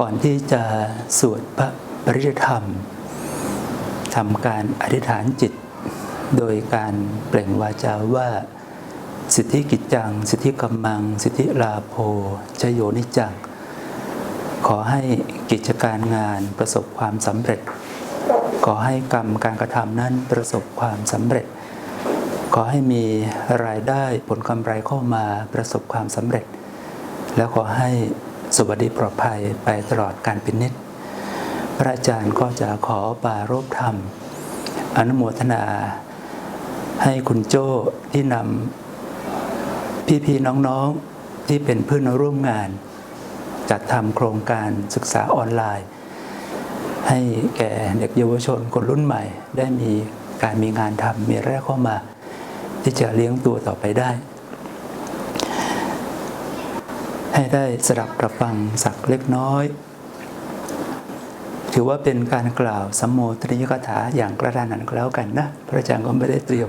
ก่อนที่จะสวดพระปริธรรมทำการอธิษฐานจิต โดยการเปล่งวาจาว่า สิทธิกิจจัง สิทธิกำมัง สิทธิลาโภชโยนิจังขอให้กิจการงานประสบความสำเร็จ ขอให้กรรมการกระทำนั้นประสบความสำเร็จ ขอให้มีรายได้ผลกำไรเข้ามาประสบความสำเร็จ แล้วขอให้ สวัสดีปลอดภัยไปตลอดการเป็นนิดพระอาจารย์ก็จะขอปารบธรรม อนุโมทนา ให้คุณโจ้ที่นำพี่ๆน้องๆที่เป็นเพื่อนร่วมงาน จัดทำโครงการศึกษาออนไลน์ ให้แก่เด็กเยาวชนคนรุ่นใหม่ ได้มีการมีงานทำมีแรกเข้ามา ที่จะเลี้ยงตัวต่อไปได้ ให้ได้สดับรับฟังสักเล็กน้อย ถือว่าเป็นการกล่าวสัมโมทนิยกถาอย่างกระดานนั้นก็แล้วกันนะ พระอาจารย์ก็ไม่ได้เตรียม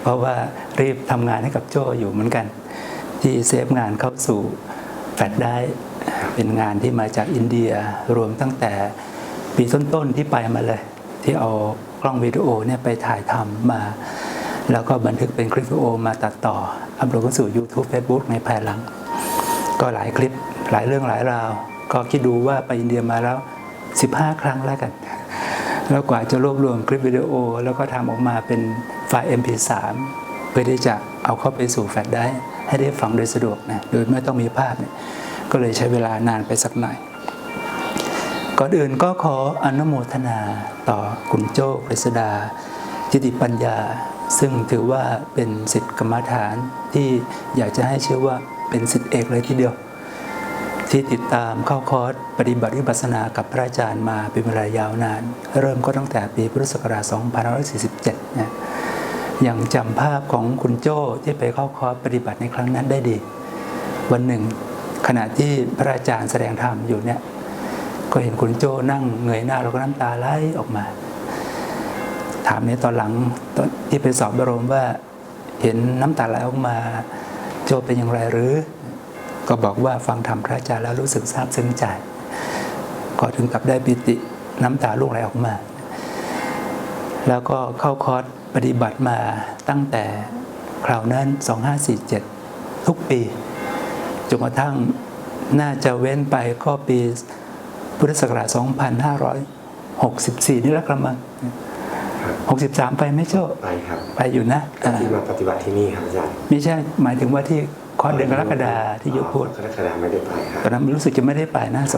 เพราะว่ารีบทำงานให้กับโจอยู่เหมือนกัน ที่เซฟงานเข้าสู่แฟลชได้เป็นงานที่มาจากอินเดียรวมตั้งแต่ปีต้นๆที่ไปมาเลย ที่เอากล้องวิดีโอเนี่ยไปถ่ายทำมา แล้วก็บันทึกเป็นคลิปวิดีโอมาตัดต่ออัปโหลดเข้าสู่ YouTube Facebook ในภายหลัง ก็หลายคลิปหลายเรื่องหลายราว ก็คิดดูว่าไปอินเดียมาแล้ว 15 ครั้งแล้วกัน แล้วกว่าจะรวบรวมคลิปวิดีโอ แล้วก็ทำออกมาเป็นไฟล์ MP3 เพื่อที่จะเอาเข้าไปสู่แฟลชได้ให้ได้ฟังโดยสะดวกนะโดยไม่ต้องมีภาพเนี่ยก็เลยใช้เวลานานไปสักหน่อยก่อนอื่นก็ขออนุโมทนาต่อคุณโจ้กฤษดา จิติปัญญา ซึ่งถือว่าเป็นสิทธิกรรมฐานที่อยากจะให้ชื่อว่า เป็นสิทธิเอกเลยทีเดียว ที่ติดตามเข้าคอร์สปฏิบัติวิปัสสนากับพระอาจารย์มาเป็นเวลายาวนาน เริ่มก็ตั้งแต่ปีพุทธศักราช2547นะยังจำภาพของคุณโจ้ที่ไปเข้าคอร์สปฏิบัติในครั้งนั้นได้ดี วันหนึ่ง ขณะที่พระอาจารย์แสดงธรรมอยู่เนี่ยก็เห็นคุณโจ้นั่งเงยหน้าแล้วก็น้ำตาไหลออกมา ถามในตอนหลังตอนที่ไปสอบบรมว่าเห็นน้ำตาไหลออกมา โจเป็นอย่างไรหรือ ก็บอกว่าฟังธรรมพระอาจารย์แล้วรู้สึกซาบซึ้งใจ ก็ถึงกับได้ปิติน้ำตาลูกไหลออกมา แล้วก็เข้าคอร์สปฏิบัติมาตั้งแต่คราวนั้น 2547 ทุกปีจนกระทั่งน่าจะเว้นไปก็ปีพุทธศักราช 2564 นี่แหละกระมัง 63 ไปไหม่โจ้ไปครับ ไปอยู่นะอ่าที่มาปฏิบัติที่นี่ครับอาจารย์ไม่ใช่หมายถึงว่าที่คอร์สเดือนกรกฎาที่ยุพูดกรกฎาไม่ได้ไปครับตอนนั้นรู้สึกจะไม่ได้ไปนะ 2543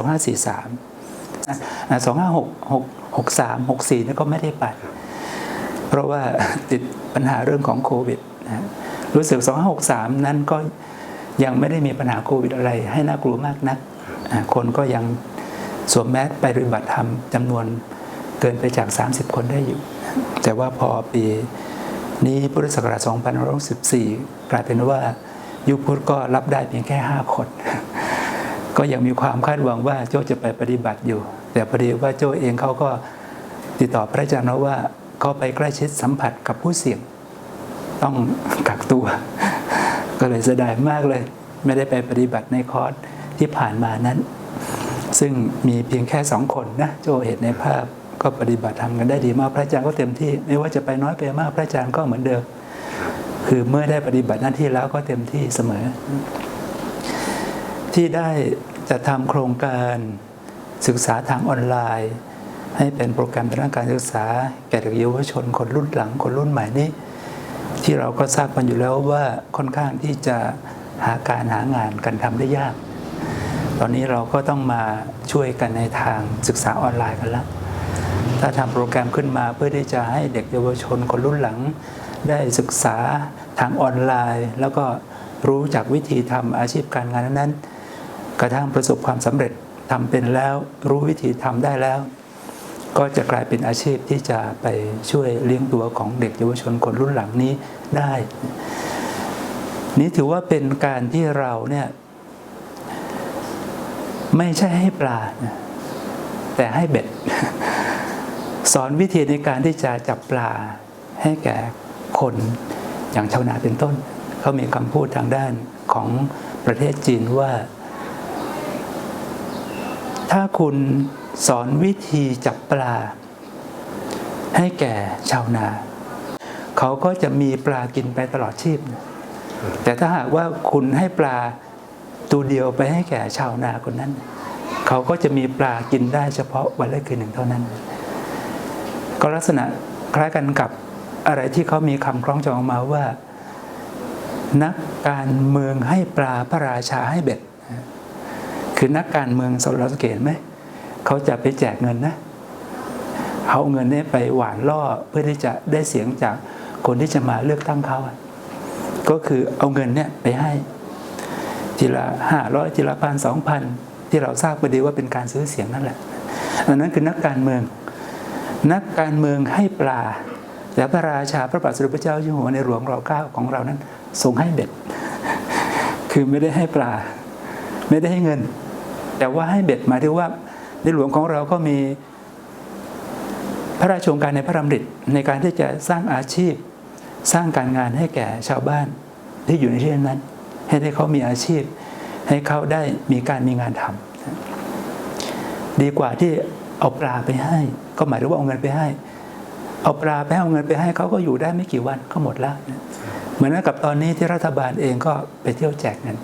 2566 63 64นี่ก็ไม่ได้ไป เพราะว่าติดปัญหาเรื่องของโควิดนะรู้สึก 2563 นั้นก็ยังไม่ได้มีปัญหาโควิดอะไร ให้น่ากลัวมากนักอ่าคนก็ยังสวมแมสไปปฏิบัติธรรมจำนวน เกินไปจาก 30 คนได้อยู่ แต่ว่าพอปีนี้พุทธศักราช2514 กลายเป็นว่ายุคพุทธก็รับได้เพียงแค่ 5 คน ก็ยังมีความคาดหวังว่าโจ้จะไปปฏิบัติอยู่ แต่พอดีว่าโจ้เองเขาก็ติดต่อพระอาจารย์นะว่าเขาไปใกล้ชิดสัมผัสกับผู้เสี่ยง ต้องกักตัว ก็เลยเสียดายมากเลย ไม่ได้ไปปฏิบัติในคอร์สที่ผ่านมานั้น ซึ่งมีเพียงแค่สองคนนะโจเห็นในภาพ ก็ปฏิบัติทำกันได้ดีมากพระอาจารย์ก็เต็มที่ ไม่ว่าจะไปน้อยไปมากพระอาจารย์ก็เหมือนเดิม คือเมื่อได้ปฏิบัติหน้าที่แล้วก็เต็มที่เสมอ ที่ได้จะทำโครงการศึกษาทางออนไลน์ ให้เป็นโปรแกรมทางการศึกษา แก่เด็กเยาวชนคนรุ่นหลังคนรุ่นใหม่นี้ ที่เราก็ทราบกันอยู่แล้วว่าค่อนข้างที่จะหาการหางานกันทำได้ยาก ตอนนี้เราก็ต้องมาช่วยกันในทางศึกษาออนไลน์กันแล้ว ถ้าทำโปรแกรมขึ้นมาเพื่อที่จะให้เด็กเยาวชนคนรุ่นหลัง ได้ศึกษาทางออนไลน์ แล้วก็รู้จักวิธีทำอาชีพการงานนั้น กระทั่งประสบความสำเร็จทำเป็นแล้วรู้วิธีทำได้แล้ว ก็จะกลายเป็นอาชีพที่จะไปช่วยเลี้ยงตัวของเด็กเยาวชนคนรุ่นหลังนี้ได้ นี่ถือว่าเป็นการที่เราเนี่ยไม่ใช่ให้ปลา แต่ให้เบ็ด สอนวิธีในการที่จะจับปลาให้แก่คนอย่างชาวนาเป็นต้น เขามีคำพูดทางด้านของประเทศจีนว่า ถ้าคุณสอนวิธีจับปลา ให้แก่ชาวนา เขาก็จะมีปลากินไปตลอดชีพ แต่ถ้าหากว่าคุณให้ปลาตัวเดียวไปให้แก่ชาวนาคนนั้น เขาก็จะมีปลากินได้เฉพาะวันละคืนหนึ่งเท่านั้น ก็ลักษณะคล้ายกันกับอะไรที่เขามีคำคล้องจองมาว่า นักการเมืองให้ปลาพระราชาให้เบ็ด คือนักการเมืองสเราสังเกตไหมเขาจะไปแจกเงินนะเอาเงินนี้ไปหวานล่อเพื่อที่จะได้เสียงจากคนที่จะมาเลือกตั้งเขาก็คือเอาเงินเนี่ยไปให้ทีละห้าร้อยทีละพันสองพันที่เราทราบก็ดีว่าเป็นการซื้อเสียงนั่นแหละอันนั้นคือนักการเมือง นักการเมืองให้ปลาแต่พระราชาพระบาทสมเด็จพระเจ้าอยู่หัวในหลวงรอเก้าของเรานั้นทรงให้เบ็ด คือไม่ได้ให้ปลา ไม่ได้ให้เงิน แต่ว่าให้เบ็ดหมายถึงว่า ในหลวงของเราก็มีพระราชโองการในพระดำริในการที่จะสร้างอาชีพ สร้างการงานให้แก่ชาวบ้านที่อยู่ในที่นั้น ให้ได้เขามีอาชีพ ให้เขาได้มีการมีงานทำดีกว่าที่เอาปลาไปให้ ก็หมายถึงว่าเอาเงินไปให้ เอาปลาไปให้เอาเงินไปให้เขาก็อยู่ได้ไม่กี่วันก็หมดล้วเหมือนกับตอนนี้ที่รัฐบาลเองก็ไปเที่ยวแจกเงิน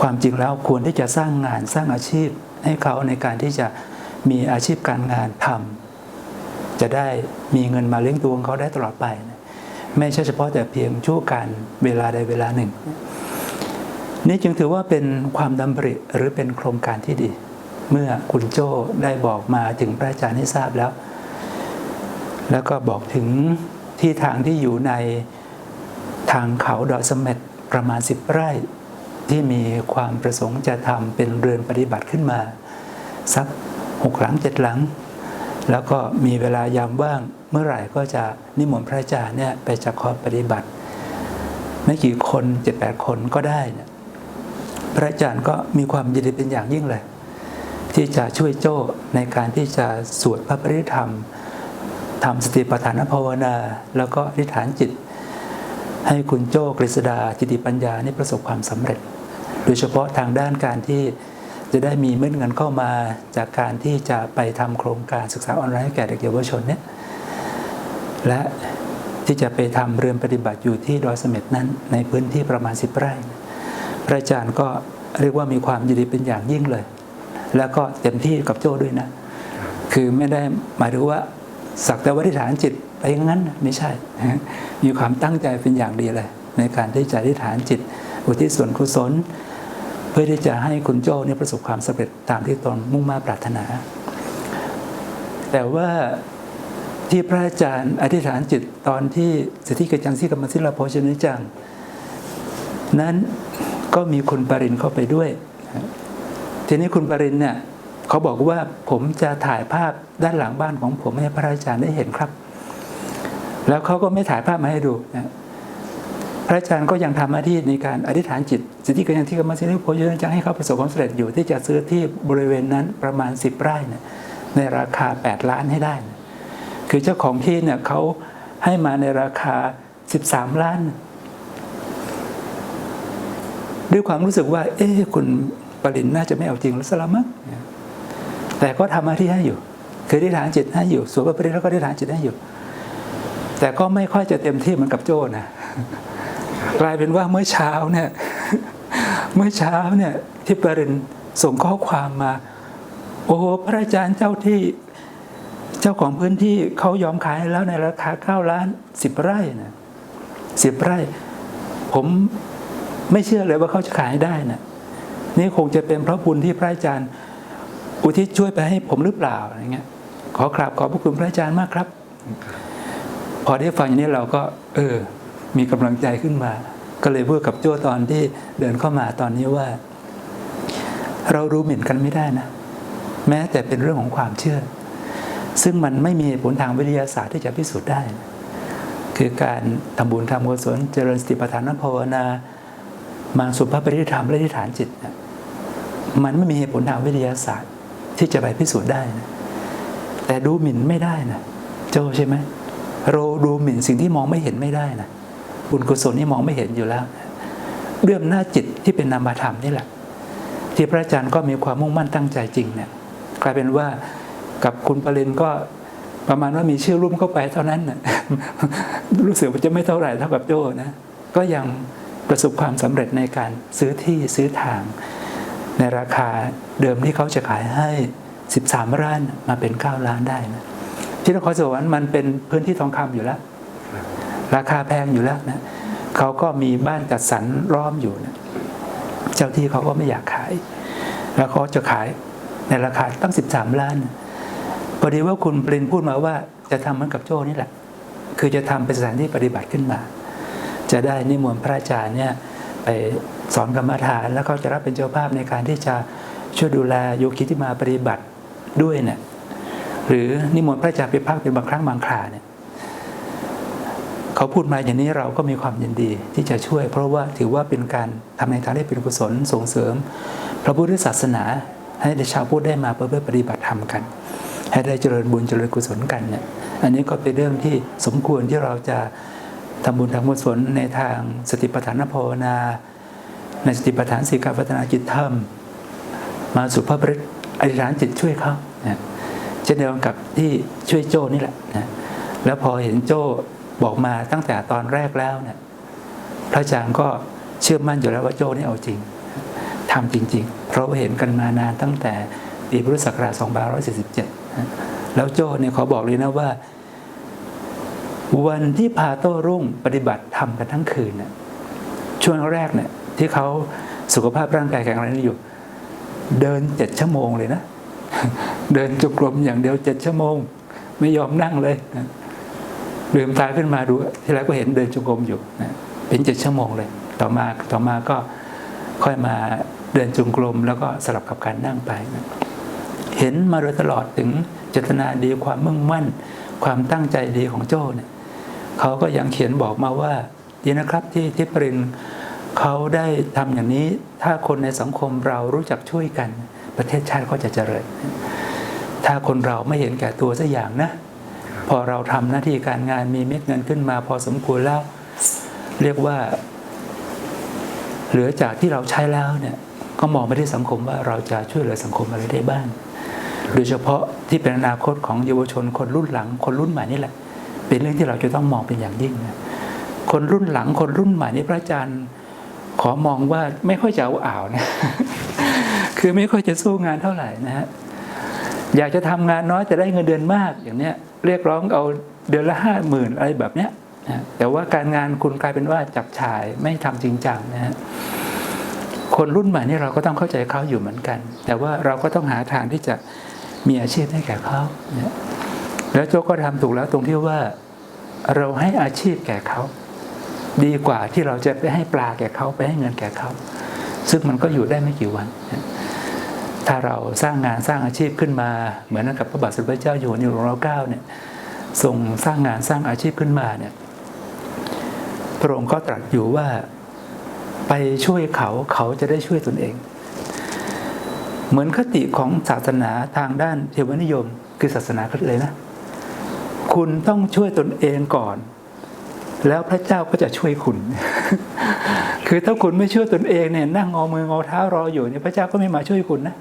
ความจริงแล้วควรที่จะสร้างงานสร้างอาชีพให้เขาในการที่จะมีอาชีพการงานทำจะได้มีเงินมาเลี้ยงตัวของเขาได้ตลอดไป ไม่ใช่เฉพาะแต่เพียงชั่วการเวลาใดเวลาหนึ่ง นี่จึงถือว่าเป็นความดำริหรือเป็นโครงการที่ดี เมื่อคุณโจ้ได้บอกมาถึงพระอาจารย์ให้ทราบแล้ว แล้วก็บอกถึงที่ทางที่อยู่ในทางเขาดอยเสม็ดประมาณ10ไร่ที่มีความประสงค์จะทำเป็นเรือนปฏิบัติขึ้นมา สักหกหลังเจ็ดหลัง แล้วก็มีเวลายามว่างเมื่อไหร่ก็จะนิมนต์พระอาจารย์เนี่ยไปจักคอปฏิบัติ ไม่กี่คนเจ็ดแปดคนก็ได้เนี่ยพระอาจารย์ก็มีความยินดีเป็นอย่างยิ่งเลย ที่จะช่วยโจ้ในการที่จะสวดพระปริธรรมทำสติปัฏฐานภาวนา แล้วก็อธิษฐานจิต ให้คุณโจ้กฤษดาจิติปัญญานี่ประสบความสำเร็จ โดยเฉพาะทางด้านการที่จะได้มีเม็ดเงินเข้ามาจากการที่จะไปทำโครงการศึกษาออนไลน์ให้แก่เด็กเยาวชนเนี่ยและที่จะไปทำเรือนปฏิบัติอยู่ที่ดอยเสม็ดนั้น ในพื้นที่ประมาณ10ไร่ พระอาจารย์ก็เรียกว่ามีความยินดีเป็นอย่างยิ่งเลย แล้วก็เต็มที่กับโจ้ด้วยนะ คือไม่ได้หมายถึงว่าสักแต่ว่าอธิฐานจิตไปอย่างนั้นนะไม่ใช่ มีความตั้งใจเป็นอย่างดีเลย ในการที่จะอธิษฐานจิต อุทิศส่วนกุศล เพื่อที่จะให้คุณโจ้เนี่ยประสบความสำเร็จตามที่ตนมุ่งมาปรารถนา แต่ว่าที่พระอาจารย์อธิษฐานจิตตอนที่สิทธิกจังที่กรรมศิลปโภชนิจัง นั้นก็มีคุณปรินเข้าไปด้วย ทีนี้คุณปรินเนี่ยเขาบอกว่าผมจะถ่ายภาพด้านหลังบ้านของผมให้พระอาจารย์ได้เห็นครับ แล้วเขาก็ไม่ถ่ายภาพมาให้ดูนะพระอาจารย์ก็ยังทำหน้าที่ในการอธิษฐานจิต สิทธิกยังที่กรรมสิทธิโพชนจังให้เขาประสบความสำเร็จอยู่ที่จะซื้อที่บริเวณนั้นประมาณ 10 ไร่นะในราคา 8 ล้านให้ได้นะคือเจ้าของที่เนี่ยเขาให้มาในราคา 13 ล้าน ด้วยความรู้สึกว่า เอ๊ะคุณ ปรินน่าจะไม่เอาจริงแล้วสละมั้งแต่ก็ทำหน้าที่ให้อยู่ คืออธิษฐานจิตให้อยู่สวดพระปรินแล้วก็อธิษฐานจิตให้อยู่ แต่ก็ไม่ค่อยจะเต็มที่เหมือนกับโจ้นะกลายเป็นว่าเมื่อเช้าเนี่ยเมื่อเช้าเนี่ยที่ปรินส่งข้อความมา โอ้โหพระอาจารย์เจ้าที่เจ้าของพื้นที่เขายอมขายแล้วในราคาเก้าล้านสิบไร่นะสิบไร่ ผมไม่เชื่อเลยว่าเขาจะขายได้นะ นี่คงจะเป็นเพราะบุญที่พระอาจารย์ อุทิศช่วยไปให้ผมหรือเปล่าอะไรเงี้ย ขอกราบขอบพระคุณพระอาจารย์มากครับ พอได้ฟังอย่างนี้เราก็ เออ มีกำลังใจขึ้นมา ก็เลยพูดกับโจ้ตอนที่เดินเข้ามาตอนนี้ว่า เรารู้หมิ่นกันไม่ได้นะแม้แต่เป็นเรื่องของความเชื่อ ซึ่งมันไม่มีผลทางวิทยาศาสตร์ที่จะพิสูจน์ได้ คือการทำบุญทำกุศลเจริญสติปัฏฐานภาวนา มาสุภาพปริธรรมและอธิฐานจิตนะ มันไม่มีเหตุผลทางวิทยาศาสตร์ ที่จะไปพิสูจน์ได้นะแต่ดูหมิ่นไม่ได้นะโจใช่ไหมเราดูหมิ่นสิ่งที่มองไม่เห็นไม่ได้นะบุญกุศลนี่มองไม่เห็นอยู่แล้วด้วยอำนาจิตที่เป็นนามธรรมนี่แหละ ที่พระอาจารย์ก็มีความมุ่งมั่นตั้งใจจริงเนี่ยกลายเป็นว่ากับคุณปรินก็ประมาณว่ามีชื่อร่วมเข้าไปเท่านั้นนะรู้สึกว่าจะไม่เท่าไหร่เท่ากับโจนะก็ยังประสบความสำเร็จในการซื้อที่ซื้อทาง ในราคาเดิมที่เขาจะขายให้ 13ล้านมาเป็น 9 ล้านได้นะที่นครสวรรค์มันเป็นพื้นที่ทองคำอยู่แล้ว ราคาแพงอยู่แล้วนะเขาก็มีบ้านจัดสรรล้อมอยู่นะเจ้าที่เขาก็ไม่อยากขาย แล้วเขาจะขายในราคาตั้ง 13 ล้านพอดีว่าคุณปรินพูดมาว่าจะทำเหมือนกับโจ้นี่แหละ คือจะทำเป็นสถานที่ปฏิบัติขึ้นมา จะได้นิมนต์พระอาจารย์เนี่ยไป สอนกรรมฐาน แล้วเขาจะรับเป็นเจ้าภาพในการที่จะช่วยดูแลโยคีที่มาปฏิบัติด้วยเนี่ยหรือนิมนต์พระอาจารย์ไปพักเป็นบางครั้งบางคราเนี่ยเขาพูดมาอย่างนี้เราก็มีความยินดีที่จะช่วย เพราะว่าถือว่าเป็นการทำในทางที่เป็นกุศลส่งเสริม พระพุทธศาสนา ให้ชาวพุทธได้มาเพื่อปฏิบัติธรรมกัน ให้ได้เจริญบุญเจริญกุศลกันเนี่ยอันนี้ก็เป็นเรื่องที่สมควรที่เราจะทำบุญทำกุศลในทางสติปัฏฐานภาวนา ในสติปัฏฐานสี่การพัฒนาจิตธรรม มาสู่พระบริอธิษฐานจิตช่วยเขานะเช่นเดียวกับที่ช่วยโจ้นี่แหละนะแล้วพอเห็นโจ้บอกมาตั้งแต่ตอนแรกแล้วเนี่ยพระอาจารย์ก็เชื่อมั่นอยู่แล้วว่าโจ้นี่เอาจริงทำจริง ๆ เพราะว่าเห็นกันมานานตั้งแต่ปีพุทธศักราช2547นะแล้วโจ้เนี่ยเขาบอกเลยนะว่า วันที่พาโต้รุ่งปฏิบัติทำกันทั้งคืนน่ะช่วงแรกเนี่ย ที่เขาสุขภาพร่างกายแข็งแรงอยู่ เดินเจ็ดชั่วโมงเลยนะ เดินจงกรมอย่างเดียวเจ็ดชั่วโมง ไม่ยอมนั่งเลยนะลืมตาขึ้นมาดูที่แรกก็เห็นเดินจงกรมอยู่นะเป็นเจ็ดชั่วโมงเลย ต่อมาต่อมาก็ค่อยมาเดินจงกรมแล้วก็สลับกับการนั่งไปนะเห็นมาโดยตลอดถึงเจตนาดีความมุ่งมั่น ความตั้งใจดีของโจ้เนี่ยเขาก็ยังเขียนบอกมาว่าดีนะครับที่ทิพรินทร์ เขาได้ทำอย่างนี้ถ้าคนในสังคมเรารู้จักช่วยกัน ประเทศชาติก็จะเจริญ ถ้าคนเราไม่เห็นแก่ตัวสักอย่างนะ พอเราทำหน้าที่การงานมีเม็ดเงินขึ้นมา พอสมควรแล้ว เรียกว่า เหลือจากที่เราใช้แล้วเนี่ย ก็มองไปที่สังคมว่าเราจะช่วยเหลือสังคมอะไรได้บ้าง โดยเฉพาะที่เป็นอนาคตของเยาวชนคนรุ่นหลัง คนรุ่นใหม่นี่แหละ เป็นเรื่องที่เราจะต้องมองเป็นอย่างยิ่งนะคนรุ่นหลังคนรุ่นใหม่นี่พระอาจารย์ ขอมองว่าไม่ค่อยจะเอาอ่าวนะ คือไม่ค่อยจะสู้งานเท่าไหร่นะฮะอยากจะทำงานน้อยแต่ได้เงินเดือนมากอย่างเนี้ยเรียกร้องเอาเดือนละห้าหมื่นอะไรแบบเนี้ยนะแต่ว่าการงานคุณกลายเป็นว่าจับฉายไม่ทำจริงจังนะฮะคนรุ่นใหม่นี่เราก็ต้องเข้าใจเขาอยู่เหมือนกัน แต่ว่าเราก็ต้องหาทางที่จะมีอาชีพให้แก่เขาเนี่ยแล้วโจกก็ทำถูกแล้วตรงที่ว่าเราให้อาชีพแก่เขา ดีกว่าที่เราจะไปให้ปลาแก่เขาไปให้เงินแก่เขา ซึ่งมันก็อยู่ได้ไม่กี่วัน ถ้าเราสร้างงานสร้างอาชีพขึ้นมา เหมือนกับพระบาทสมเด็จพระเจ้าอยู่หัวในหลวงรัชกาลเก้าเนี่ยทรงสร้างงานสร้างอาชีพขึ้นมาเนี่ยพระองค์ก็ตรัสอยู่ว่าไปช่วยเขาเขาจะได้ช่วยตนเอง เหมือนคติของศาสนาทางด้านเทวนิยม คือศาสนาคริสต์เลยนะ คุณต้องช่วยตนเองก่อน แล้วพระเจ้าก็จะช่วยคุณ คือถ้าคุณไม่ช่วยตนเองเนี่ยนั่งงอมืองอเท้ารออยู่เนี่ยพระเจ้าก็ไม่มาช่วยคุณนะ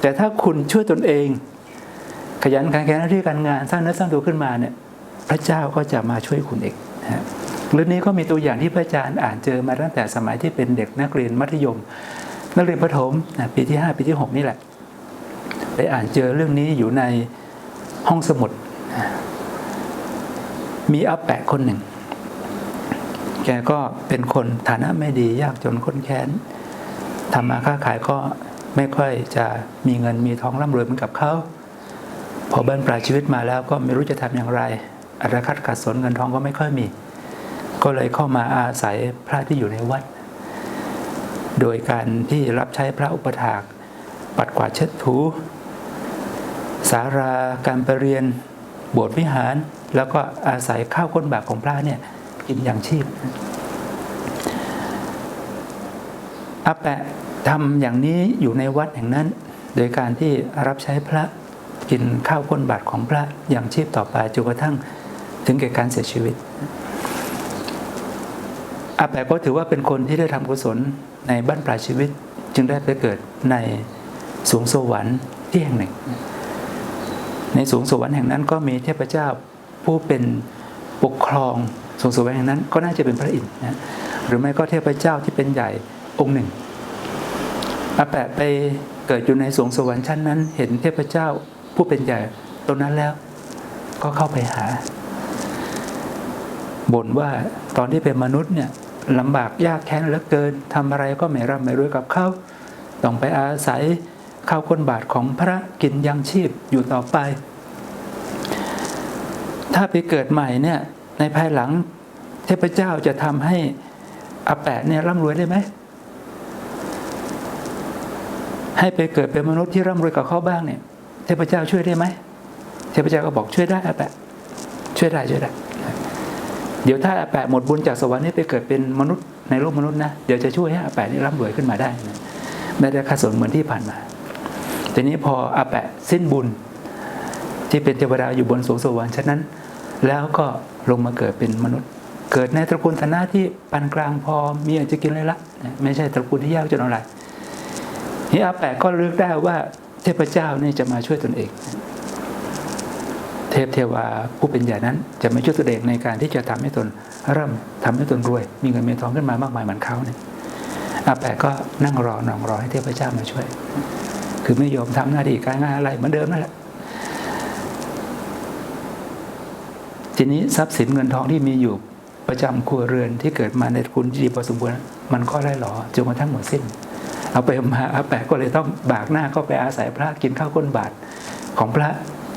แต่ถ้าคุณช่วยตนเอง ขยันขันแข็งหน้าที่การงานสร้างเนื้อสร้างตัวขึ้นมาเนี่ยพระเจ้าก็จะมาช่วยคุณเองนะเรื่องนี้ก็มีตัวอย่างที่พระอาจารย์อ่านเจอมาตั้งแต่สมัยที่เป็นเด็กนักเรียนมัธยม นักเรียนประถมปีที่ 5 ปีที่ 6 นี่แหละได้อ่านเจอเรื่องนี้อยู่ในห้องสมุด มีอาแปะคนหนึ่ง กก็เป็นคนฐานะไม่ดียากจนคนแค้นทำมาค้าขายก็ไม่ค่อยจะมีเงินมีทองร่ำรวยเหมือนกับเขาพอเบิ้ลปลายชีวิตมาแล้วก็ไม่รู้จะทำอย่างไรอัตราคัดขัดสนเงินทองก็ไม่ค่อยมี ก็เลยเข้ามาอาศัยพระที่อยู่ในวัด โดยการที่รับใช้พระอุปถาก ปัดกวาดเช็ดถู สาราการประเรียนบสถ์วิหาร แล้วก็อาศัยข้าวก้นบาทของพระเนี่ย กินอย่างชีพอาแปะทำอย่างนี้อยู่ในวัดแห่งนั้น โดยการที่รับใช้พระกินข้าวก้นบาทของพระอย่างชีพต่อไปจนกระทั่งถึงแก่การเสียชีวิตอาแปะก็ถือว่าเป็นคนที่ได้ทำกุศลในบ้านปลายชีวิต จึงได้ไปเกิดในสวงสวรรค์ที่แห่งหนึ่ง ในสวงสวรรค์แห่งนั้นก็มีเทพเจ้าผู้เป็นปกครอง สวงสวรรค์แห่งนั้น ก็น่าจะเป็นพระอินทร์นะหรือไม่ก็เทพเจ้าที่เป็นใหญ่องค์หนึ่งอาแปะไปเกิดอยู่ในสวงสวรรค์ชั้นนั้น เห็นเทพเจ้าผู้เป็นใหญ่ตรงนั้นแล้ว ก็เข้าไปหาบ่นว่าตอนที่เป็นมนุษย์เนี่ยลำบากยากแค้นเหลือเกินทำอะไรก็ไม่ร่ำไม่รวยกับเขาต้องไปอาศัยข้าวก้นบาทของพระกินยังชีพอยู่ต่อไป ถ้าไปเกิดใหม่เนี่ย ในภายหลังเทพเจ้าจะทำให้อาแปะเนี่ยร่ำรวยได้ไหม ให้ไปเกิดเป็นมนุษย์ที่ร่ำรวยกับเขาบ้างเนี่ย เทพเจ้าช่วยได้ไหม เทพเจ้าก็บอกช่วยได้อาแปะ ช่วยได้ช่วยได้ เดี๋ยวถ้าอาแปะหมดบุญจากสวรรค์นี่ไปเกิดเป็นมนุษย์ในโลกมนุษย์นะ เดี๋ยวจะช่วยให้อาแปะนี่ร่ำรวยขึ้นมาได้นะไม่ได้ค่าสนเหมือนที่ผ่านมา ทีนี้พออาแปะสิ้นบุญ ที่เป็นเทวดาอยู่บนสวงสวรรค์ฉะนั้น แล้วก็ ลงมาเกิดเป็นมนุษย์ เกิดในตระกูลฐานะที่ปานกลางพอมีอาจจะกินเลยละนะไม่ใช่ตระกูลที่ยากจนอะไรนี่อาแปะก็เลือกได้ว่าเทพเจ้านี่จะมาช่วยตนเอง เทพเทวาผู้เป็นใหญ่นั้น จะมาช่วยตนเองในการที่จะทำให้ตนร่ำทำให้ตนรวย มีเงินมีทองขึ้นมามากมายเหมือนเขาเนี่ยอาแปะก็นั่งรอนองรอให้เทพเจ้ามาช่วย คือไม่ยอมทำหน้าที่การงานอะไรเหมือนเดิมนั่นแหละ ทีนี้ทรัพย์สินเงินทองที่มีอยู่ประจำครัวเรือนที่เกิดมาในตระกูลที่ดีพอสมควรมันก็ไล่หลอจนกระทั่งหมดสิ้น เอาไปมาอาแปะก็เลยต้องบากหน้าก็ไปอาศัยพระกินข้าวก้นบาทของพระ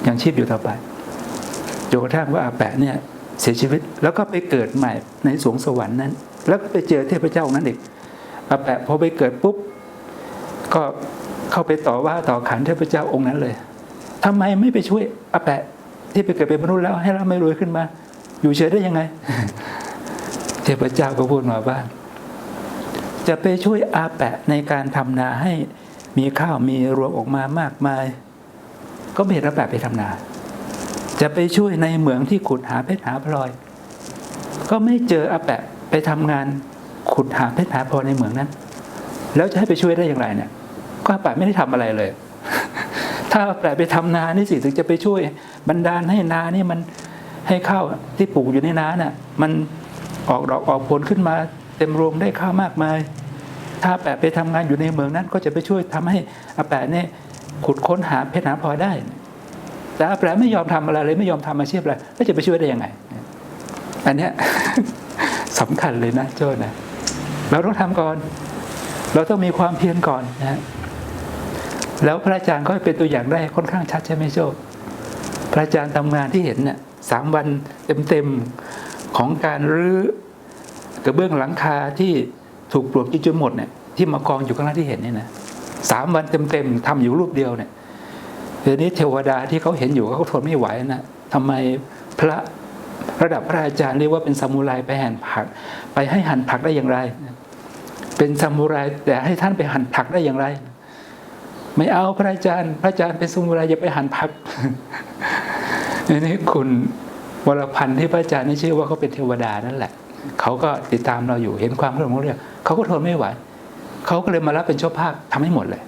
ยังชีพอยู่ต่อไปจนกระทั่งว่าอาแปะเนี่ยเสียชีวิตแล้วก็ไปเกิดใหม่ในสวงสวรรค์นั้น แล้วก็ไปเจอเทพเจ้านั้นอีกอาแปะพอไปเกิดปุ๊บก็เข้าไปต่อว่าต่อขันเทพเจ้าองค์นั้นเลยทำไมไม่ไปช่วยอาแปะ ที่ไปเกิดเป็นมนุษย์แล้วให้เราไม่รวยขึ้นมา อยู่เฉยได้ยังไง เทพเจ้าก็พูดมาว่า จะไปช่วยอาแปะในการทำนาให้มีข้าวมีรวงออกมามากมาย ก็ไม่เห็นอาแปะไปทำนา จะไปช่วยในเหมืองที่ขุดหาเพชรหาพลอย ก็ไม่เจออาแปะไปทำงานขุดหาเพชรหาพลอยในเหมืองนั้น แล้วจะให้ไปช่วยได้อย่างไรเนี่ย ก็อาแปะไม่ได้ทำอะไรเลย ถ้าอาแปะไปทำนานี่สิถึงจะไปช่วย บรรดาลให้นานี่มันให้ข้าวที่ปลูกอยู่ในนาน่ะ มันออกดอกออกผลขึ้นมาเต็มรวงได้ข้าวมากมาย ถ้าแปะไปทำงานอยู่ในเมืองนั้น ก็จะไปช่วยทำให้อาแปะเนี่ยขุดค้นหาเพชรหาพลอยได้ แต่อาแปะไม่ยอมทำอะไรเลยไม่ยอมทำอาชีพอะไรแล้วจะไปช่วยได้ยังไง อันเนี้ยสำคัญเลยนะโจ้นะ เราต้องทำก่อน เราต้องมีความเพียรก่อนนะแล้วพระอาจารย์ก็เป็นตัวอย่างได้ค่อนข้างชัดใช่ไหมโจ้ พระอาจารย์ทำงานที่เห็นเนี่ยสามวันเต็มๆของการรื้อกระเบื้องหลังคาที่ถูกปลวกกินจนหมดเนี่ยที่มากองอยู่ข้างล่างที่เห็นเนี่ยนะสามวันเต็มๆทำอยู่รูปเดียวเนี่ยเดี๋ยวนี้เทวดาที่เขาเห็นอยู่เขาทนไม่ไหวนะทำไมพระระดับพระอาจารย์เรียกว่าเป็นซามูไรไปหั่นผัก ไปให้หั่นผักได้อย่างไร เป็นซามูไรแต่ให้ท่านไปหั่นผักได้อย่างไร ไม่เอาพระอาจารย์ พระอาจารย์เป็นสมุไรอย่าไปหันพัก นนี้คุณวรพันธ์ที่พระอาจารย์นี่ชื่อว่าเขาเป็นเทวดานั่นแหละ เขาก็ติดตามเราอยู่เห็นความเรื่องของเรื่องเขาก็ทนไม่ไหวเขาก็เลยมารับเป็นเจ้าภาพทำให้หมดเลย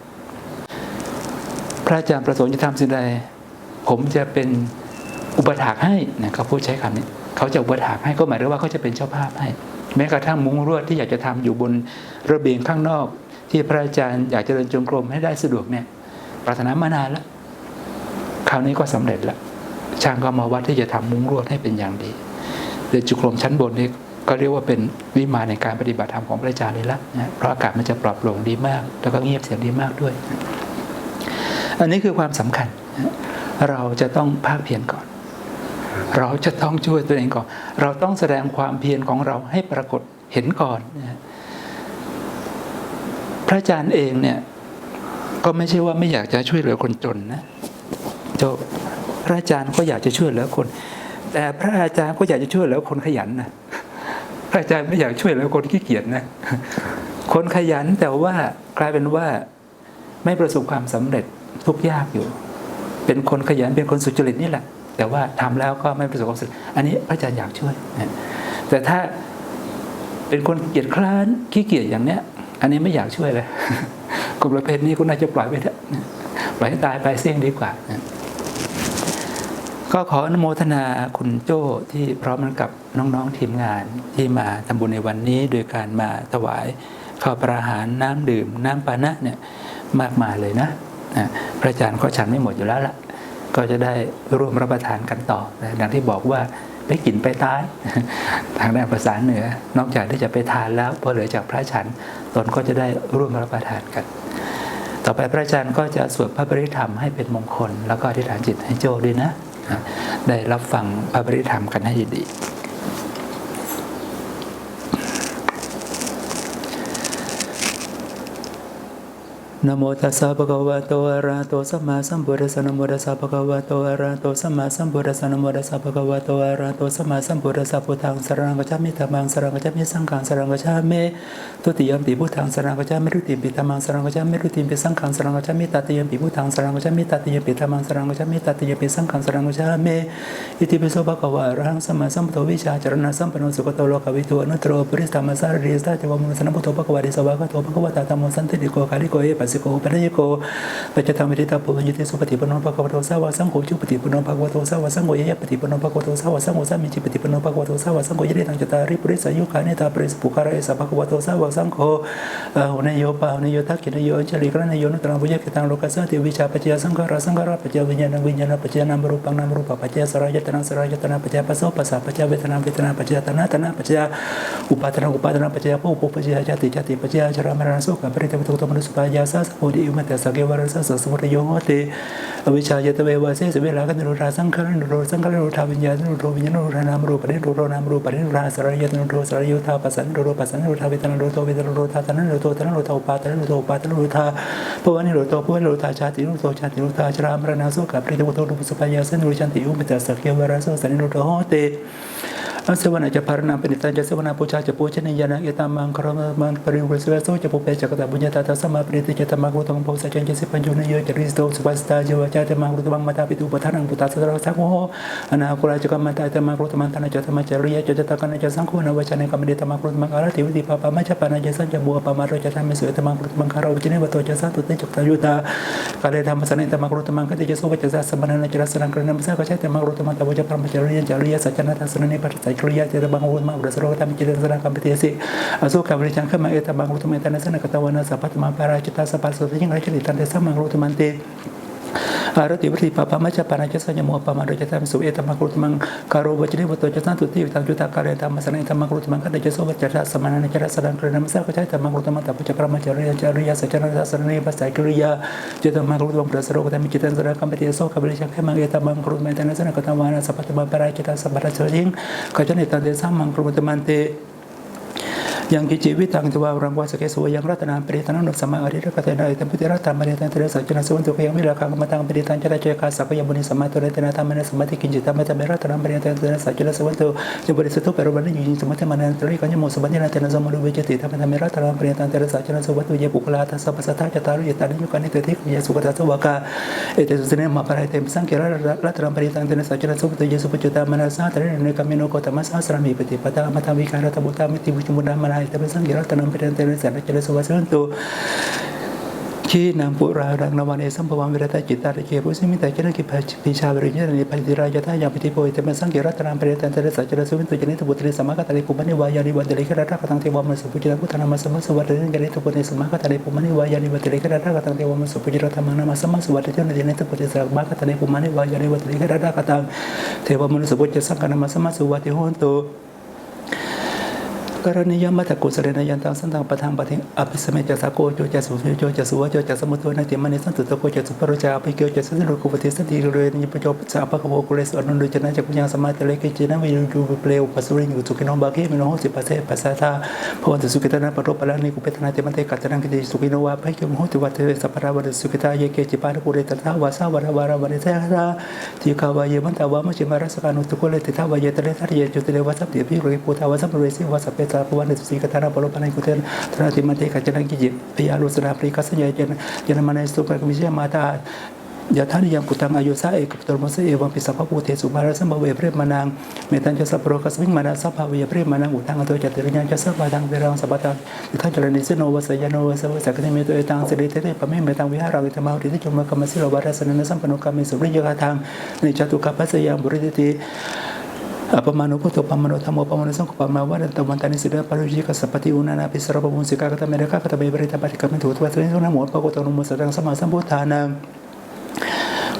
พระอาจารย์ประสงค์จะทำสิ่งใดผมจะเป็นอุปถากให้นะเขาพูดใช้คำนี้เขาจะอุปถากให้ก็หมายถึงว่าเขาจะเป็นเจ้าภาพให้ แม้กระทั่งมุ้งรวดที่อยากจะทำอยู่บนระเบียงข้างนอก ที่พระอาจารย์อยากจะเดินจงกรมให้ได้สะดวกเนี่ยปรารถนามานานแล้วคราวนี้ก็สำเร็จแล้ว ช่างก็มาวัดที่จะทำมุ้งรวดให้เป็นอย่างดีเดินจุกรมชั้นบนนี่ก็เรียกว่าเป็นวิมานในการปฏิบัติธรรมของพระอาจารย์เลยละนะเพราะอากาศมันจะปลอดโปร่งดีมาก แล้วก็เงียบเสียงดีมากด้วย อันนี้คือความสำคัญ เราจะต้องภาคเพียรก่อน เราจะต้องช่วยตัวเองก่อน เราต้องแสดงความเพียรของเราให้ปรากฏเห็นก่อนนะพระอาจารย์เองเนี่ย ก็ไม่ใช่ว่าไม่อยากจะช่วยเหลือคนจนนะโจ พระอาจารย์ก็อยากจะช่วยเหลือคน แต่พระอาจารย์ก็อยากจะช่วยเหลือคนขยันนะพระอาจารย์ไม่อยากช่วยเหลือคนขี้เกียจนะ คนขยันแต่ว่ากลายเป็นว่าไม่ประสบความสำเร็จทุกยากอยู่ เป็นคนขยันเป็นคนสุจริตนี่แหละ แต่ว่าทำแล้วก็ไม่ประสบความสำเร็จอันนี้พระอาจารย์อยากช่วยแต่ถ้าเป็นคนเกียจคร้านขี้เกียจอย่างเนี้ย อันนี้ไม่อยากช่วยเลยคนประเภทนี้คุณน่าจะปล่อยไปเถอะปล่อยให้ตายไปเสี่ยงดีกว่า ก็ขออนุโมทนาคุณโจ้ที่พร้อมกับน้องๆทีมงานที่มาทำบุญในวันนี้ โดยการมาถวายข้าวประหารน้ำดื่ม น้ำปานะเนี่ยมากมายเลยนะนะพระอาจารย์ก็ฉันไม่หมดอยู่แล้วล่ะก็จะได้ร่วมรับประทานกันต่อนะดังที่บอกว่าไปกินไปตาย ทางด้านภาษาเหนือ นอกจากที่จะไปทานแล้วพอเหลือจากพระฉันตนก็จะได้ร่วมรับประทานกัน ต่อไปพระอาจารย์ก็จะสวดพระปริธรรมให้เป็นมงคล แล้วก็อธิษฐานจิตให้โจด้วยนะ ได้รับฟังพระบริธรรมกันให้ดี นโมตัสสะภะคะวะโตอะระหะโตสัมมาสัมพุทธัสสะนโมตัสสะภะคะวะโตอะระหะโตสัมมาสัมพุทธัสสะนโมตัสสะภะคะวะโตอะระหะโตสัมมาสัมพุทธัสสะพุทธังสรังกัจฉามิธัมมังสรังกัจฉามิสังฆังสรังกัจฉามิทุติยมปิพุทธังสรังกัจฉามิทุติยมปิธัมมังสรังกัจฉามิทุติยมปิสังฆังสรังกัจฉามิตติยมปิพุทธังสรังกัจฉามิตติยมปิธัมมังสรังกัจฉามิตติยมปิสังฆังสรังกัจฉามิอิติปิโสภะคะวะอะระหังสัมมาสัมพุทโธวิชาจรณะสัมปันโนสุขโตโลกวิทูอนุตโตปุริสธรรมสารริสตาจวัมมุสนะพุทโธภะคะวะเดสวะกะโตภะคะวะตาธัมโมสันติโกคาลิโกเอปัสสิโกปัญญโกปัจจตังวิทิตาปุญญติสุปฏิปโนภะควโตสาวะสังโฆจุปฏิปโนภะควโตสาวะสังโฆยยะปฏิปโนภะควโตสาวะสังโฆสามิจิปฏิปโนภะควโตสาวะสังโฆยะเดตังจตาริปุริสายุคาเนตาปริสปุคาระเอสะภะควโตสาวะสังโฆอาหุเนโยปาหุเนโยทักขิเนโยอัญชลิกรณโยนุตรังปุญญกิตังโลกัสสะติวิชาปัจจยสังขารสังขารปัจจยวิญญาณวิญญาณปัจจยนามรูปังนามรูปปัจจยสรายตนะสรายตนะปัจจยปัสโสปัสสะปัจจยเวทนาเวทนาปัจจยตนะตนะปัจจยอุปาทนาอุปาทนาปัจจยภพปัจจยจติจติปัจจยชรามรณะโสกปริเทวตุตมนุสุปายาสะสมุทิอุมัตตสะเกวรสะสสมุทโยโหติอวิชชายตเววาเสสเวลากันโรราสังขารนโรสังขารนโรธาวิญญาณนโรวิญญาณนโรนามรูปะเนโรนามรูปะเนโราสรายตนโรสรายโยธาปัสสันโรปัสสันโรธาเวทนโรโตเวทนโรธาตนโรโตตนโรธาปาตนโรโตปาตนโรธาภวานิโรโตภวานิโรธาชาติโรโตชาติโรธาชรามรณะโสกับปริเทวโตรูปสุปายาสันโรชันติอุปตัสสะเกวราโสสันโรโตโหเต อาเสวนาจะพารณาปณิตันจะเสวนาปูชาจะปูชนียานะยตามังครมมันปริวุสเวโสจะปูเปจักตะบุญญาตาสมาปริติจะตมังรุตังโพสัจจันจะสิปัญจุนโยจะริสโตสุปัสตาเจวจาจะมังรุตมังมาตาปิตุปทานังปุตตาสตระสังโฆอนาคุราจะกัมมตาจะมังรุตมังตานะจะธรรมจริยจะจตะกันจะสังโฆนวชนะกัมเดตมังรุตมังอาราติวิติปาปามาจะปานาจะสัญจะบัวปามาโรจะทำให้สวยตมังรุตมังคาราวจเนะวโตจะสัตุเตจกตายุตากาเลธรรมสนัยตมังรุตมังคติจะสุวัจะสัสมณนะจะรัสนังกรณมัสสะก็ใช้ตมังรุตมังตวจะพระมจริยจริยสัจนะทัสนัยปัจจัยจริยะจะบังรุตมังอุดสโรกตามิจิตสระกัมปติสิอสุกัมริจังขมาเอตบังรุตมังตนะสนะกตวนาสัพพตมาปาราจิตาสัพพสุติยังไรจริตันเตสัมมังรุตมันเต อารติวริปปะมัจจปานาจสัญญโมปะมาโดยจะทำสุเอตมังรุตมังคารโวจเนวโตจะสันตุติวิตังจุตาการธรรมสนัยธรรมังรุตมังกัจจโสวัจจะสมานานจรสดังกระนามสักใช้ธรรมังรุตมังตัปจพระมจริยจริยสัจจนะสัสนัยภาษากริยาจะธรรมังรุตมังประสโรกธรรมิจิตันสระกัมปติโสกัมริจังให้มังเอตมังรุตมังตนะสนะกตวานาสัพพตมาปาราจิตาสัพพะเชิงขจเนตันเตสัมมังรุตมันเต ยังกิจิวิตังทวารังวาสเกสวยังรัตนาปริตนังนุสมาอริรกตนาอิตัมพุติรัตตามเรตันเตระสัจจนะสวันตุขยังวิราคังมตังปริตันจระเจกาสัพยมุนิสมาตุเรตนาธรรมนสมาธิกินจิตามะตเมรัตนาปริตันเตระสัจจนะสวันตุจบริสุทธิ์เปรวันยุญินสมัติมานันตริกัญญโมสมัตินันเตนะสมุรุเวจติธรรมะเมรัตนาปริตันเตระสัจจนะสวันตุเยปุคลาทัสสะปัสสะทาจตารุยตานิยุกันิเตติขยสุขตัสสวากาเอเตสุสเนมาปะไรเตมสังเกระรัตนาปริตันเตนะสัจจนะสวันตุเยสุปจุตามนัสสะตระเนกามิโนโกตมัสสะสรามิปฏิปตามัทวิการตบุตามิติวิจุมุนามนาอิตเป็นสังเกตรัตนาปริตันเตนะสัจจนะสวัสสันตุขีนางปุรารังนวันเอสัมภวังวิรตาจิตตาตะเกรุสิมิตาเจนกิปัจปิชาบริญญาณิปัจจิรายตายังปิติโพอิเตมสังเกรัตนามเปรตันเตระสัจจระสุวินตุจนิตบุตรสมะกตาลิปุมณิวายานิวันเตลิกรัตกตังเทวมสุปุจิรพุทธนามัสมะสวัสดิจนิตบุตรสมะกตาลิปุมณิวายานิวันเตลิกรัตกตังเทวมสุปุจิรธรรมังนามัสมะสวัสดิจนิตบุตรสมะกตาลิปุมณิวายานิวันเตลิกรัตกตังเทวมสุปุจิสังฆนามัสมะสวัสดิโหนตุ การณียมัตตกุสเรนยันตังสันตังปะทังปะทิงอภิสเมจัสสะโกโจจัสสุโจจัสสุวะโจจัสสมุตโตนะติมณิสันตุตโกจัสสุปรุจาภิเกโจจัสสิโรกุปติสันติเรนิปโจปัสสะปะโวกุเลสอนุโดจนะจักขุญญาสมาติเลกิจินะวิยูจูเปลวปัสสุริยุสุขิโนบาเกมิโนโหสิปัสเสปัสสะทาภวันตุสุขิตนะปะโรปะละนิกุเปตนะเตมันเตกัตตังกิติสุขิโนวาภัยเกมโหติวัตเตสัพพะวัตสุขิตาเยเกจิปานุปุเรตตาวาสาวะวะระวะเรเทระทิกาวายมันตาวามะจิมารัสกานุตุโกเลติทาวายเตเรทะเยจุติเลวะสัพติภิโรหิปุทาวะสัมเรสิวะสัพเปตาภวันตุสิกตานะปโรปะนะกุเตนตระติมันเตกัจจนะกิจิปยาลุสนาปริคัสยะเจนะเจนมะนะสุปะกมิเชมาตายะทานิยังปุตังอายุสาเอกปตรมสเอวังปิสัพพะภูเทสุมาราสมะเวเพรมานังเมตัญจะสัพโรกัสมิงมานาสัพพเวเพรมานังอุทังอโตจติริยังจะสัพพะทังเวรังสัพพะทังอิทัจรณิสโนวสยโนวสวสักเนเมตุเอตังสิริเตเตปะเมเมตังวิหารังอิตมาอุทิจุมกรรมสิโลวารัสนันสัมปนุกรรมิสุริยกาทังในจตุกัปปัสยามานุริติาปฏิกรรมถุทวัสริสุนโมปะโกตนุมุสตังสม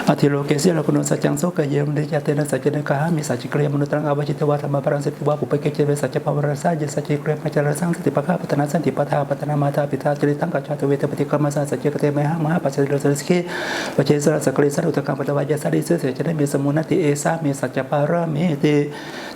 อสนาเปเตยาจะกุมาเอกราชาริสวรรณปฏิเวสารุต่างๆนามาสมินาหริสวรรณปฏิเวสมันตยละติเยปรามานาเวเตกุสัพพะเมเตเมนะโมเตจมาปารยานตุนามาตุพุทธนามาตุปริยานโมวิมุตตนาโมวิมุตติยายมาสุปริตังโสกเยเตอธิโลเกเสลกุณสัจจังโสกเยมนิจเตนะสัจเนกามิสัจเกรียมนุตรังอวจิตวะธรรมปรังสติวะปุปเกเจเวสัจปวรสาเยสัจเกรียมจารสังสติปะคาปัตนาสันติปทาปัตนามาตาปิตาจริตังกัจจตเวทปฏิกรรมสัจเจกเตมหามหาปัจจโลสสกิปเจสระสกฤสัตอุตกังปตวายสัดิเสเสจะได้มีสมุนติเอสามีสัจปารามติ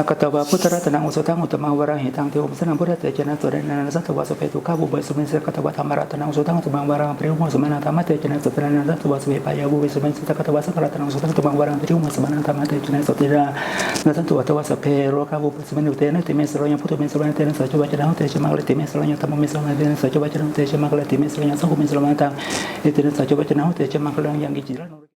สักตวาพุทธรัตนังอุสตังอุตมังวราหิตังเทวมสนังพุทธเตจนะตัวเรนันสัตวาสุเปตุข้าบุเบสุเมสกตวะธรรมรัตนังอุสตังอุตมังวรังปริวมสุเมาณธรรมเตจนะสัตรนันสัตวาสุเปปายาบุเบสุเมสกตวะสังฆรัตนังอุสตังอุตมังวรังปริวมสุเมาณธรรมเตจนะสัตระนันสัตวะตวาสเปโรข้าบุเบสุเมนุเตนะติเมสโรยังพุทธเมสโรยังเตนะสัจวัจนะเตจมังเลติเมสโรยังธรรมเมสโรยังเตนะสัจวัจนะเตจมังเลติเมสโรยังสังฆเมสโรยังตังเตนะสัจวัจนะเตจมังเลยังกิจิระ